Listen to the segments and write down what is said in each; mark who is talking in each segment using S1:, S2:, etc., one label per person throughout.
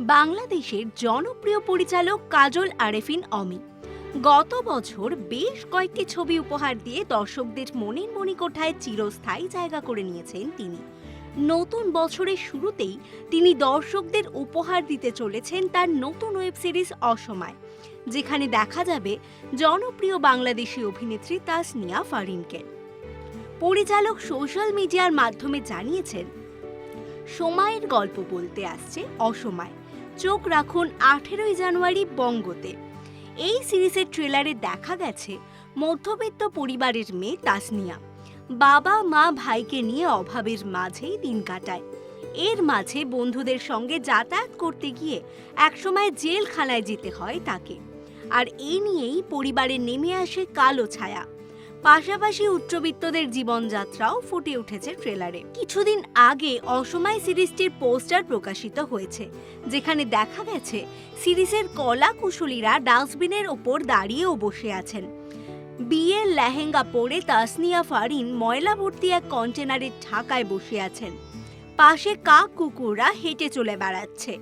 S1: বাংলাদেশের জনপ্রিয় পরিচালক কাজল আরেফিন অমি। গত বছর বেশ কয়েকটি ছবি উপহার দিয়ে দর্শকদের মনের মণিকোঠায় চিরস্থায়ী জায়গা করে নিয়েছেন তিনি। নতুন বছরের শুরুতেই তিনি দর্শকদের উপহার দিতে চলেছেন তার নতুন ওয়েব সিরিজ অসময়, যেখানে দেখা যাবে জনপ্রিয় বাংলাদেশি অভিনেত্রী তাসনিয়া ফারিনকে। পরিচালক সোশ্যাল মিডিয়ার মাধ্যমে জানিয়েছেন, সময়ের গল্প বলতে আসছে অসময়। চোখ রাখুন আঠেরোই জানুয়ারি বঙ্গতে। এই সিরিজের ট্রেলারে দেখা গেছে মধ্যবিত্ত পরিবারের মেয়ে তাসনিয়া। বাবা, মা, ভাইকে নিয়ে অভাবের মাঝেই দিন কাটায়। এর মাঝে বন্ধুদের সঙ্গে যাতায়াত করতে গিয়ে একসময় জেলখানায় যেতে হয় তাকে। আর এই নিয়েই পরিবারে নেমে আসে কালো ছায়া। পাশাপাশি উচ্চবিত্তদের জীবনযাত্রাও ফুটে উঠেছে ট্রেলারে। কিছুদিন আগে অসময় সিরিজটির পোস্টার প্রকাশিত হয়েছে, যেখানে দেখা গেছে সিরিজের কলা কুশলীরা ডাস্টবিনের ওপর দাঁড়িয়েও বসে আছেন। বিয়ের লেহেঙ্গা পরে তাসনিয়া ফারিন ময়লা ভর্তি এক কন্টেনারের ঢাকায় বসে আছেন। পাশে কাক কুকুররা হেঁটে চলে বেড়াচ্ছে,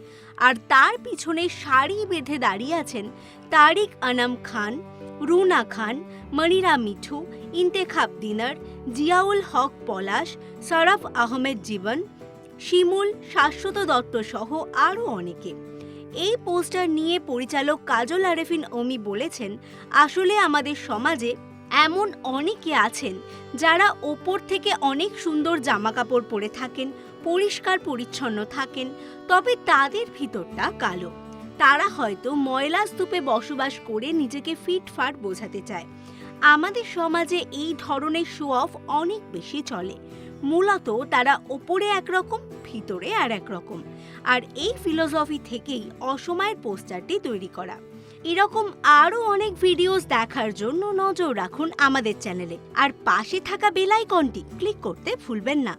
S1: আর তার পিছনে শাড়ি বেঁধে দাঁড়িয়ে আছেন তারিক আনাম খান রুনা খান, মনিরা মিঠু, ইন্তেখাব দিনার, জিয়াউল হক পলাশ, সরফ আহমেদ জীবন, শিমুল, শাশ্বত দত্ত সহ আরও অনেকে। এই পোস্টার নিয়ে পরিচালক কাজল আরেফিন অমি বলেছেন, আসলে আমাদের সমাজে এমন অনেকে আছেন যারা ওপর থেকে অনেক সুন্দর জামাকাপড় পরে থাকেন, পরিষ্কার পরিচ্ছন্ন থাকেন, তবে তাদের ভিতরটা কালো। তারা হয়তো ময়লা স্তূপে বসবাস করে নিজেকে ফিটফাট বোঝাতে চায়। আমাদের সমাজে এই ধরনের শো অফ অনেক বেশি চলে। মূলত তারা ওপরে একরকম, ভিতরে আর একরকম আর এই ফিলোসফি থেকেই অসময়ের পোস্টারটি তৈরি করা। এরকম আরও অনেক ভিডিওস দেখার জন্য নজর রাখুন আমাদের চ্যানেলে আর পাশে থাকা বেল আইকনটি ক্লিক করতে ভুলবেন না।